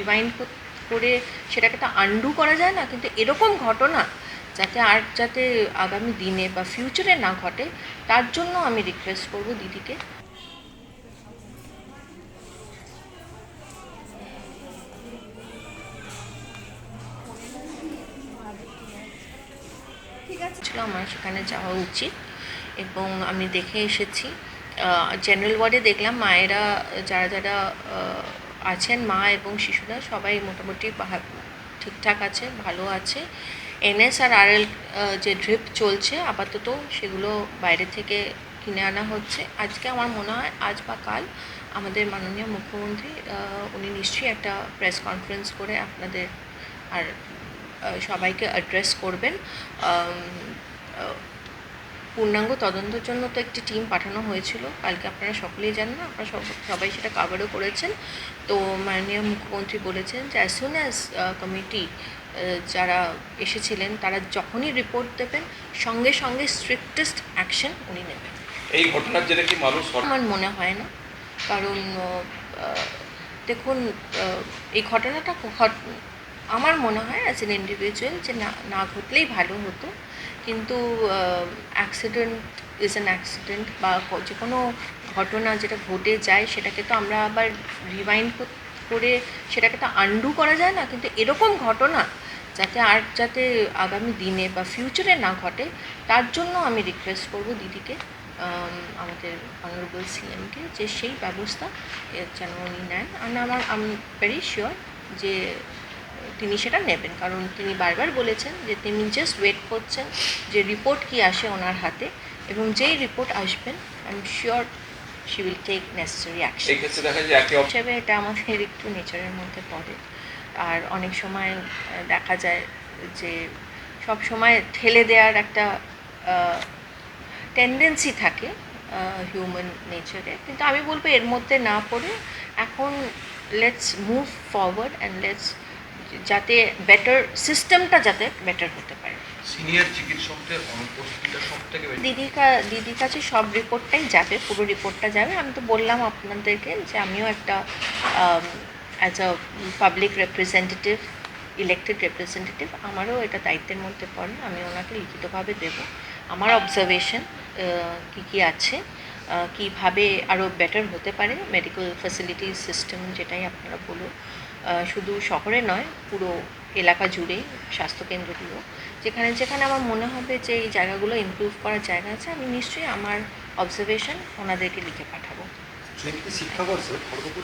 Remind করে সেটাকে তো আন্ডু করা যায় না, কিন্তু এরকম ঘটনা যাতে আর যাতে আগামী দিনে বা ফিউচারে না ঘটে, তার জন্য আমি রিকোয়েস্ট করব দিদিকে। ছিল আমার সেখানে যাওয়া উচিত এবং আমি দেখে এসেছি। জেনারেল ওয়ার্ডে দেখলাম মায়েরা, যারা যারা আছেন মা এবং শিশুরা, সবাই মোটামুটি ঠিকঠাক আছে, ভালো আছে। এনএস আর আরএল যে ড্রিপ চলছে, আপাতত সেগুলো বাইরে থেকে কিনে আনা হচ্ছে। আজকে আমার মনে হয় আজ বা কাল আমাদের মাননীয় মুখ্যমন্ত্রী উনি নিশ্চয়ই একটা প্রেস কনফারেন্স করে আপনাদের আর সবাইকে অ্যাড্রেস করবেন। পূর্ণাঙ্গ তদন্তের জন্য তো একটি টিম পাঠানো হয়েছিল। কালকে আপনারা সকলেই জানেন আপনারা সব সবাই সেটা কাভারও করেছেন। তো মাননীয় মুখ্যমন্ত্রী বলেছেন যে অ্যাজ সুন অ্যাজ কমিটি যারা এসেছিলেন তারা যখনই রিপোর্ট দেবেন সঙ্গে সঙ্গে স্ট্রিক্টেস্ট অ্যাকশন উনি নেবেন। এই ঘটনার জেরে কি মানুষ আমার মনে হয় না। কারণ দেখুন এই ঘটনাটা আমার মনে হয় অ্যাজ এন ইন্ডিভিজুয়াল যে না না ঘটলেই ভালো হতো। কিন্তু অ্যাক্সিডেন্ট ইজ অ্যান অ্যাক্সিডেন্ট বা যে কোনো ঘটনা যেটা ঘটে যায়, সেটাকে তো আমরা আবার রিমাইন্ড করে সেটাকে তো আন্ডু করা যায় না, কিন্তু এরকম ঘটনা যাতে আর যাতে আগামী দিনে বা ফিউচারে না ঘটে, তার জন্য আমি রিকোয়েস্ট করব দিদিকে আমাদের অনারেবল সিএমকে যে সেই ব্যবস্থা যেন উনি নেন। আর আমার আমি ভেরি শিওর যে তিনি সেটা নেবেন। কারণ তিনি বারবার বলেছেন যে তিনি জাস্ট ওয়েট করছেন যে রিপোর্ট কি আসে ওনার হাতে এবং যেই রিপোর্ট আসবেন I am sure she will take necessary action হিসেবে এটা আমাদের একটু নেচারের মধ্যে পড়ে। আর অনেক সময় দেখা যায় যে সব সময় ঠেলে দেওয়ার একটা টেন্ডেন্সি থাকে হিউম্যান নেচারে কিন্তু আমি বলব এর মধ্যে না পড়ে এখন let's move forward and let's যাতে বেটার সিস্টেমটা যাতে বেটার হতে পারে। সিনিয়র চিকিৎসকদের অনুপস্থিতিটা সব থেকে দিদির কা- দিদির কাছে সব রিপোর্টটাই যাবে পুরো রিপোর্টটা যাবে। আমি তো বললাম আপনাদেরকে যে আমিও একটা as a public representative elected representative আমারও এটা দায়িত্বের মধ্যে পড়ে আমি ওনাকে লিখিতভাবে দেব। আমার অবজারভেশন কী কী আছে কীভাবে আরও বেটার হতে পারে মেডিকেল ফ্যাসিলিটি সিস্টেম যেটাই আপনারা বলুন। শুধু শহরে নয়, পুরো এলাকা জুড়ে স্বাস্থ্যকেন্দ্রগুলো। যেখানে যেখানে আমার মনে হবে যে এই জায়গাগুলো ইমপ্রুভ করার জায়গা আছে, আমি নিশ্চয়ই আমার অবজারভেশন ওনাদেরকে লিখে পাঠাবো। খড়গপুর